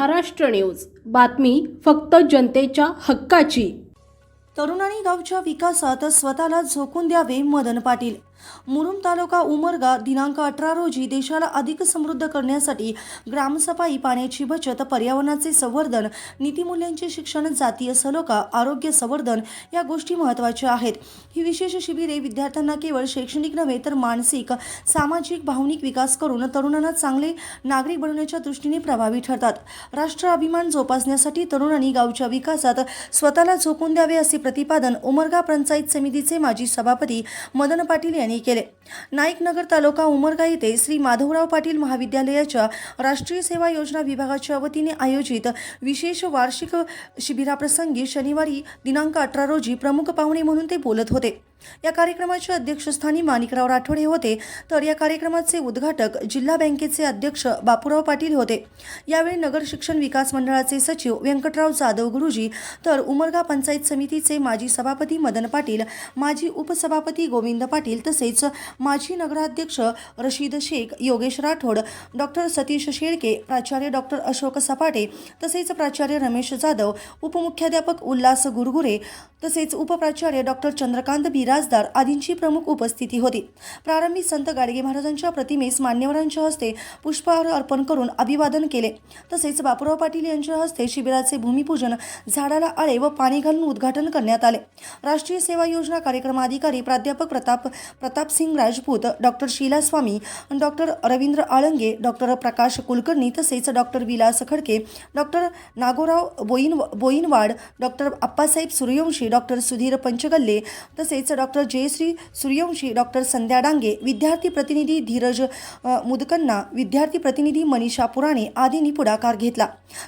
Maharashtra news. बातमी फक्त जनतेच्या हक्काची. तरुणांनी गावच्या विकासात स्वतःला झोकून द्यावे मदन पाटील. मुरुम तालुका उमरगा दिनांक अठरा रोजी देशाला अधिक समृद्ध करण्यासाठी ग्रामसफाई पाण्याची बचत पर्यावरणाचे संवर्धन नीतिमूल्यांचे शिक्षण जातीय सलोखा आरोग्य संवर्धन या गोष्टी महत्त्वाच्या आहेत. ही विशेष शिबिरे विद्यार्थ्यांना केवळ शैक्षणिक नव्हे तर मानसिक सामाजिक भावनिक विकास करून तरुणांना चांगले नागरिक बनवण्याच्या दृष्टीने प्रभावी ठरतात. राष्ट्र अभिमान जोपासण्यासाठी तरुणांनी गावच्या विकासात स्वतःला झोकून द्यावे असे प्रतिपादन उमरगा पंचायत समितीचे माजी सभापती मदन पाटील यांनी केले. नाईकनगर तालुका उमरगा येथे श्री माधवराव पाटील महाविद्यालयाच्या राष्ट्रीय सेवा योजना विभागाच्या वतीने आयोजित विशेष वार्षिक शिबिराप्रसंगी शनिवारी दिनांक अठरा रोजी प्रमुख पाहुणे म्हणून ते बोलत होते. या कार्यक्रमाच्या अध्यक्षस्थानी माणिकराव राठोडे होते. तर या कार्यक्रमाचे उद्घाटक जिल्हा बँकेचे अध्यक्ष बापूराव पाटील होते. यावेळी नगर शिक्षण विकास मंडळाचे सचिव व्यंकटराव जाधव गुरुजी तर उमरगा पंचायत समितीचे माजी सभापती मदन पाटील माजी उपसभापती गोविंद पाटील तसेच माजी नगराध्यक्ष रशीद शेख योगेश राठोड डॉक्टर सतीश शेळके प्राचार्य डॉक्टर अशोक सपाटे तसेच प्राचार्य रमेश जाधव उपमुख्याध्यापक उल्हास गुरगुरे तसेच उपप्राचार्य डॉक्टर चंद्रकांत बिराजदार आदींची प्रमुख उपस्थिती होती. प्रारंभी संत गाडगे महाराजांच्या प्रतिमेस मान्यवरांच्या हस्ते पुष्पहार अर्पण करून अभिवादन केले. तसेच बापूराव पाटील यांच्या हस्ते शिबिराचे भूमिपूजन झाडाला आळे व पाणी घालून उद्घाटन करण्यात आले. राष्ट्रीय सेवा योजना कार्यक्रमाधिकारी प्राध्यापक Pratap Pratap Singh Rajput doctor Sheela Swami doctor Ravindra Alange doctor Prakash Kulkarni तसेच doctor Vilas Khadke doctor Nagorao Boin Boinwad doctor Appasaheb Suryavanshi doctor Sudhir Panchgalle तसेच डॉक्टर जयश्री सूर्यवंशी डॉक्टर संध्या डांगे विद्यार्थी प्रतिनिधी धीरज मुदकन्ना विद्यार्थी प्रतिनिधी मनीषा पुराणे आदींनी पुढाकार घेतला.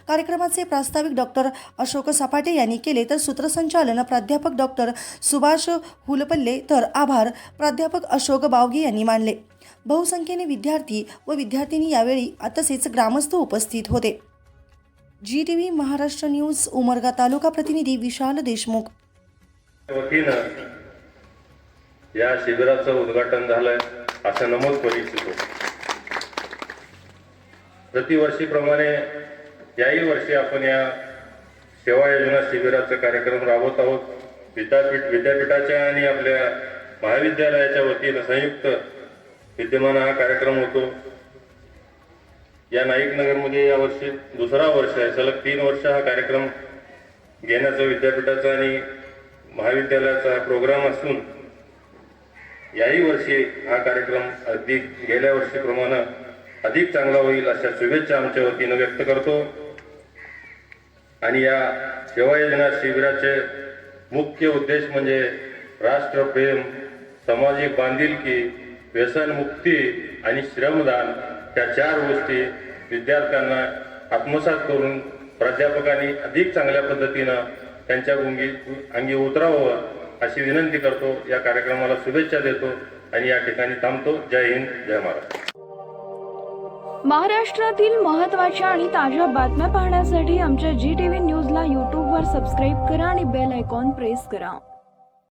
कार्यक्रमाचे प्रास्ताविक डॉक्टर अशोक सपाटे यांनी केले तर सूत्रसंचालन प्राध्यापक डॉक्टर सुभाष हुलपल्ले तर आभार प्राध्यापक अशोक बावगे यांनी मानले. बहुसंख्येने विद्यार्थी व विद्यार्थिनी यावेळी तसेच ग्रामस्थ उपस्थित होते. G T V Maharashtra news Umarga taluka प्रतिनिधी विशाल देशमुख. या शिबिराचं उद्घाटन झालंय असं नमूद करू इच्छितो. प्रतिवर्षीप्रमाणे याही वर्षी आपण या सेवा योजना शिबिराचा कार्यक्रम राबवत आहोत. विद्यापीठ विद्यापीठाच्या आणि आपल्या महाविद्यालयाच्या वतीनं संयुक्त विद्यमान हा कार्यक्रम होतो. या नाईक नगरमध्ये यावर्षी दुसरा वर्ष आहे. सलग तीन वर्ष हा कार्यक्रम घेण्याचा विद्यापीठाचा आणि महाविद्यालयाचा प्रोग्राम असून याही वर्षी हा कार्यक्रम अगदी गेल्या वर्षीप्रमाणे अधिक चांगला होईल अशा शुभेच्छा आमच्या वतीनं व्यक्त करतो. आणि या सेवा योजना शिबिराचे मुख्य उद्देश म्हणजे राष्ट्रप्रेम सामाजिक बांधिलकी व्यसनमुक्ती आणि श्रमदान त्या चार गोष्टी विद्यार्थ्यांना आत्मसात करून प्राध्यापकांनी अधिक चांगल्या पद्धतीनं त्यांच्या गुंगी अंगी उतरावं अशी विनंती करतो या कार्यक्रमाला शुभेच्छा देतो आणि या ठिकाणी थांबतो. जय हिंद जय महाराष्ट्र. महाराष्ट्रातील महत्त्वाच्या आणि ताज्या बातम्या पाहण्यासाठी आमच्या जी टी व्ही न्यूजला यूट्यूबवर सबस्क्राईब करा आणि बेल आयकॉन प्रेस करा.